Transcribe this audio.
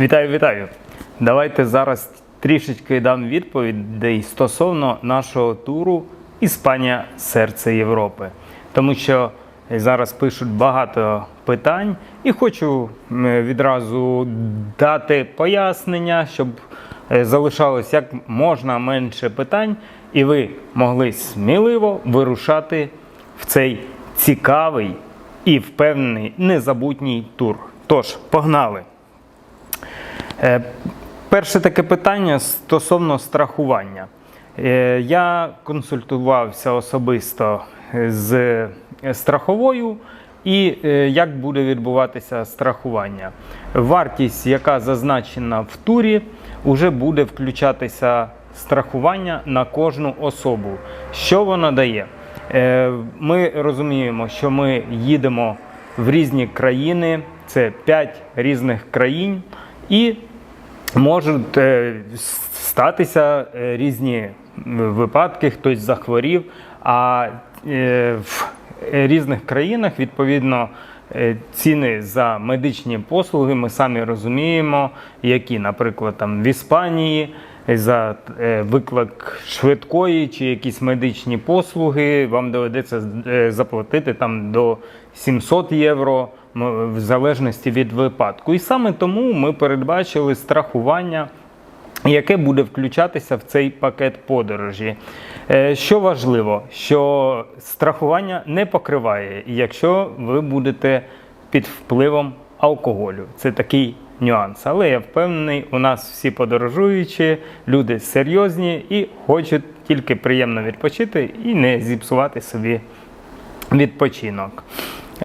Вітаю, вітаю! Давайте зараз трішечки дам відповідей стосовно нашого туру Іспанія серце Європи. Тому що зараз пишуть багато питань і хочу відразу дати пояснення, щоб е, залишалось як можна менше питань, і ви могли сміливо вирушати в цей цікавий і впевнений незабутній тур. Тож, погнали! Е, Перше таке питання стосовно страхування. Е, Я консультувався особисто з страховою і е, як буде відбуватися страхування. Вартість, яка зазначена в турі, вже буде включатися страхування на кожну особу. Що воно дає? Е, Ми розуміємо, що ми їдемо в різні країни, це 5 різних країн, і можуть е, статися е, різні випадки, хтось захворів. А е, в різних країнах відповідно е, ціни за медичні послуги ми самі розуміємо, які, наприклад, там в Іспанії. За е, виклик швидкої чи якісь медичні послуги вам доведеться е, заплатити там до 700 євро в залежності від випадку. І саме тому ми передбачили страхування яке буде включатися в цей пакет подорожі. Е, Що важливо, що страхування не покриває, якщо ви будете під впливом алкоголю. Це такий нюанс. Але я впевнений, у нас всі подорожуючі, люди серйозні і хочуть тільки приємно відпочити і не зіпсувати собі відпочинок.